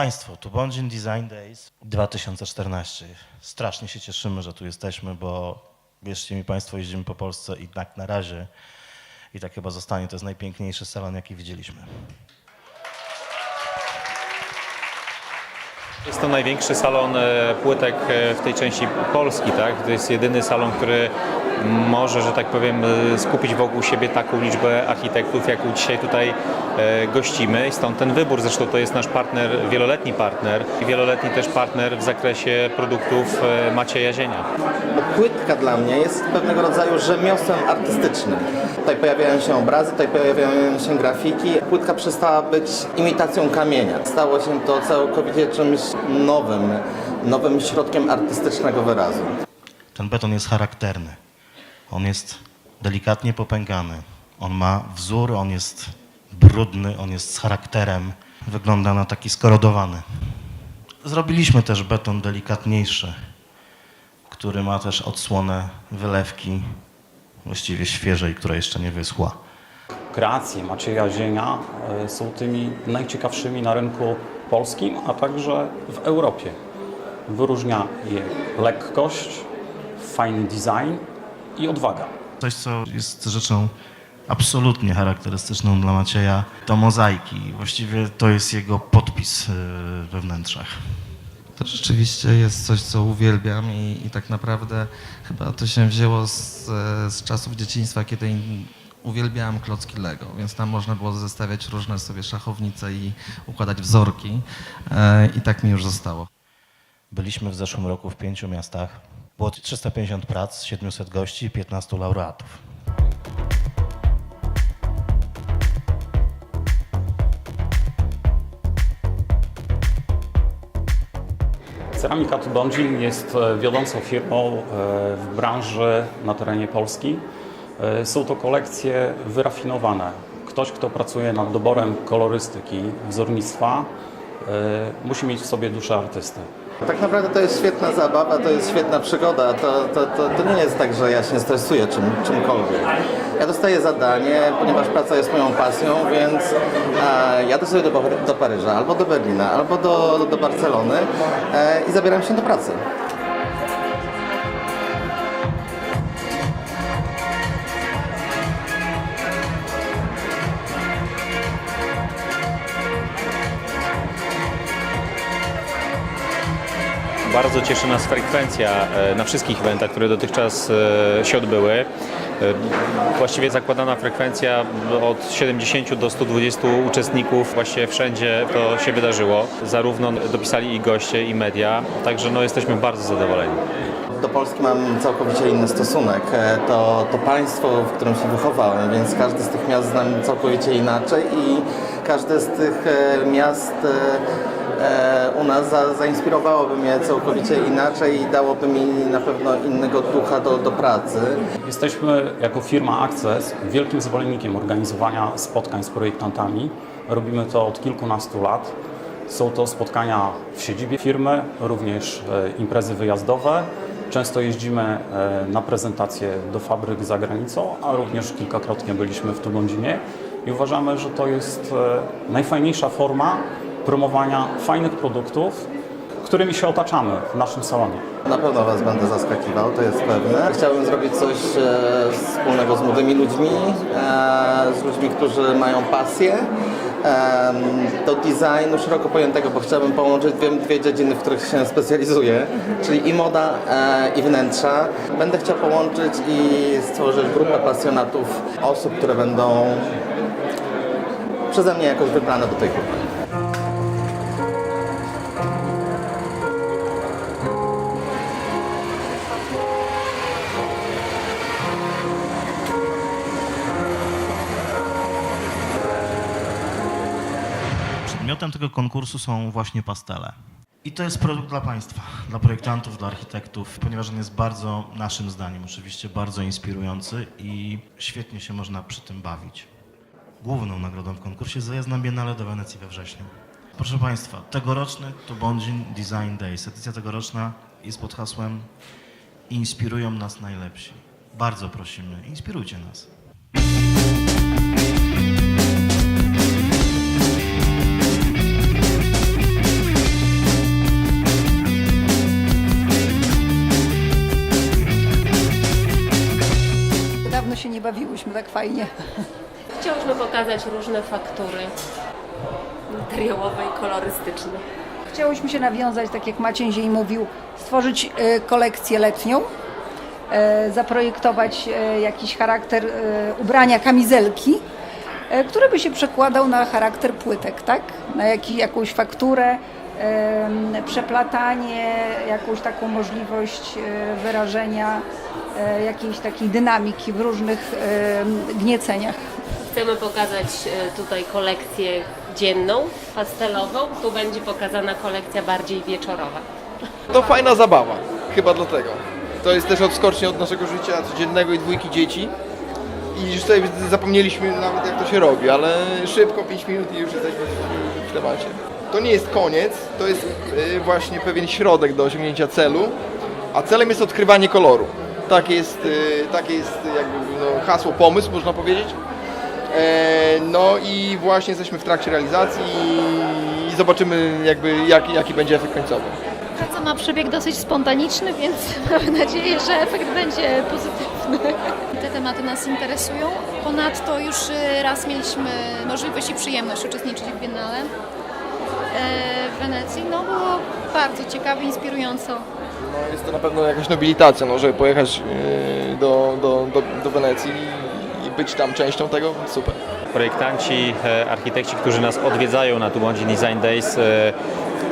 Państwo, tu Bondzin Design Days 2014. Strasznie się cieszymy, że tu jesteśmy, bo wierzcie mi Państwo, jeździmy po Polsce i tak na razie i tak chyba zostanie. To jest najpiękniejszy salon, jaki widzieliśmy. Jest to największy salon e, płytek e, w tej części Polski, tak? To jest jedyny salon, który może, że tak powiem, e, skupić wokół siebie taką liczbę architektów, jaką dzisiaj tutaj e, gościmy i stąd ten wybór. Zresztą to jest nasz partner, wieloletni partner i wieloletni też partner w zakresie produktów e, Macieja Zienia. Płytka dla mnie jest pewnego rodzaju rzemiosłem artystycznym. Tutaj pojawiają się obrazy, tutaj pojawiają się grafiki. Płytka przestała być imitacją kamienia. Stało się to całkowicie czymś nowym, nowym środkiem artystycznego wyrazu. Ten beton jest charakterny. On jest delikatnie popękany. On ma wzór, on jest brudny, on jest z charakterem. Wygląda na taki skorodowany. Zrobiliśmy też beton delikatniejszy, który ma też odsłonę wylewki, właściwie świeżej, która jeszcze nie wyschła. kreacje Macieja Zienia e, są tymi najciekawszymi na rynku polskim, a także w Europie. Wyróżnia je lekkość, fajny design i odwaga. Coś, co jest rzeczą absolutnie charakterystyczną dla Macieja, to mozaiki. Właściwie to jest jego podpis yy, we wnętrzach. To rzeczywiście jest coś, co uwielbiam i, i tak naprawdę chyba to się wzięło z, e, z czasów dzieciństwa, kiedy in- uwielbiałem klocki Lego, więc tam można było zestawiać różne sobie szachownice i układać wzorki e, i tak mi już zostało. Byliśmy w zeszłym roku w pięciu miastach. Było 350 prac, 700 gości i 15 laureatów. Ceramika Tudondzin jest e, wiodącą firmą e, w branży na terenie Polski. E, Są to kolekcje wyrafinowane. Ktoś, kto pracuje nad doborem kolorystyki, wzornictwa, musi mieć w sobie duszę artysty. Tak naprawdę to jest świetna zabawa, to jest świetna przygoda. To, to, to, to nie jest tak, że ja się stresuję czym, czymkolwiek. Ja dostaję zadanie, ponieważ praca jest moją pasją, więc e, jadę sobie do, do Paryża, albo do Berlina, albo do, do Barcelony e, i zabieram się do pracy. Bardzo cieszy nas frekwencja e, na wszystkich eventach, które dotychczas e, się odbyły. E, Właściwie zakładana frekwencja od 70 do 120 uczestników, właściwie wszędzie to się wydarzyło. Zarówno dopisali i goście, i media, także no, jesteśmy bardzo zadowoleni. Do Polski mam całkowicie inny stosunek. To, to państwo, w którym się wychowałem, więc każdy z tych miast znam całkowicie inaczej i każde z tych miast u nas za, zainspirowałoby mnie całkowicie inaczej i dałoby mi na pewno innego ducha do, do pracy. Jesteśmy jako firma Access wielkim zwolennikiem organizowania spotkań z projektantami. Robimy to od kilkunastu lat. Są to spotkania w siedzibie firmy, również e, imprezy wyjazdowe. Często jeździmy e, na prezentacje do fabryk za granicą, a również kilkakrotnie byliśmy w Tubądzinie i uważamy, że to jest e, najfajniejsza forma promowania fajnych produktów, którymi się otaczamy w naszym salonie. Na pewno Was będę zaskakiwał, to jest pewne. Chciałbym zrobić coś e, wspólnego z młodymi ludźmi, e, z ludźmi, którzy mają pasję e, do designu szeroko pojętego, bo chciałbym połączyć dwie, dwie dziedziny, w których się specjalizuję, czyli i moda, e, i wnętrza. Będę chciał połączyć i stworzyć grupę pasjonatów, osób, które będą przeze mnie jakoś wybrane do tej grupy. Przedmiotem tego konkursu są właśnie pastele. I to jest produkt dla Państwa, dla projektantów, dla architektów, ponieważ on jest bardzo, naszym zdaniem oczywiście, bardzo inspirujący i świetnie się można przy tym bawić. Główną nagrodą w konkursie jest zajazd na Biennale do Wenecji we wrześniu. Proszę Państwa, tegoroczny Tubondzin Design Days, edycja tegoroczna jest pod hasłem Inspirują nas najlepsi. Bardzo prosimy, inspirujcie nas. Tak fajnie. Chciałyśmy pokazać różne faktury materiałowe i kolorystyczne. Chciałyśmy się nawiązać, tak jak Maciej mówił, stworzyć e, kolekcję letnią, e, zaprojektować e, jakiś charakter ubrania, kamizelki, który by się przekładał na charakter płytek, tak? Na jakąś fakturę, przeplatanie, jakąś taką możliwość wyrażenia jakiejś takiej dynamiki w różnych em, gnieceniach. Chcemy pokazać e, tutaj kolekcję dzienną, pastelową. Tu będzie pokazana kolekcja bardziej wieczorowa. To fajna zabawa, chyba dlatego. To jest też odskocznie od naszego życia codziennego i dwójki dzieci. I już sobie zapomnieliśmy nawet jak to się robi, ale szybko, 5 minut i już jesteśmy w- w temacie. To nie jest koniec, to jest y, właśnie pewien środek do osiągnięcia celu, a celem jest odkrywanie koloru. Tak jest, y, takie jest jakby no, hasło, pomysł można powiedzieć. E, No i właśnie jesteśmy w trakcie realizacji i zobaczymy jakby jaki, jaki będzie efekt końcowy. Praca ma przebieg dosyć spontaniczny, więc mam nadzieję, że efekt będzie pozytywny. Te tematy nas interesują. Ponadto już y, raz mieliśmy możliwość i przyjemność uczestniczyć w Biennale e, w Wenecji. No było bardzo ciekawe, inspirująco. No, jest to na pewno jakaś nobilitacja, no, żeby pojechać yy, do, do, do, do Wenecji i być tam częścią tego, super. Projektanci, e, architekci, którzy nas odwiedzają na Tubądzi Design Days, e,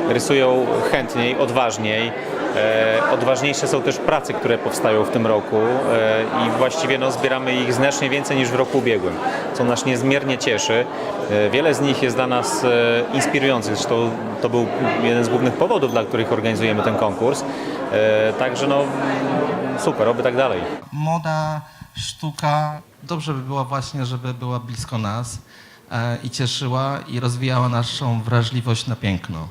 rysują chętniej, odważniej. E, Odważniejsze są też prace, które powstają w tym roku e, i właściwie no, zbieramy ich znacznie więcej niż w roku ubiegłym, co nas niezmiernie cieszy. E, Wiele z nich jest dla nas inspirujących, zresztą to był jeden z głównych powodów, dla których organizujemy ten konkurs. Także no, super, oby tak dalej. Moda, sztuka, dobrze by było właśnie, żeby była blisko nas i cieszyła i rozwijała naszą wrażliwość na piękno.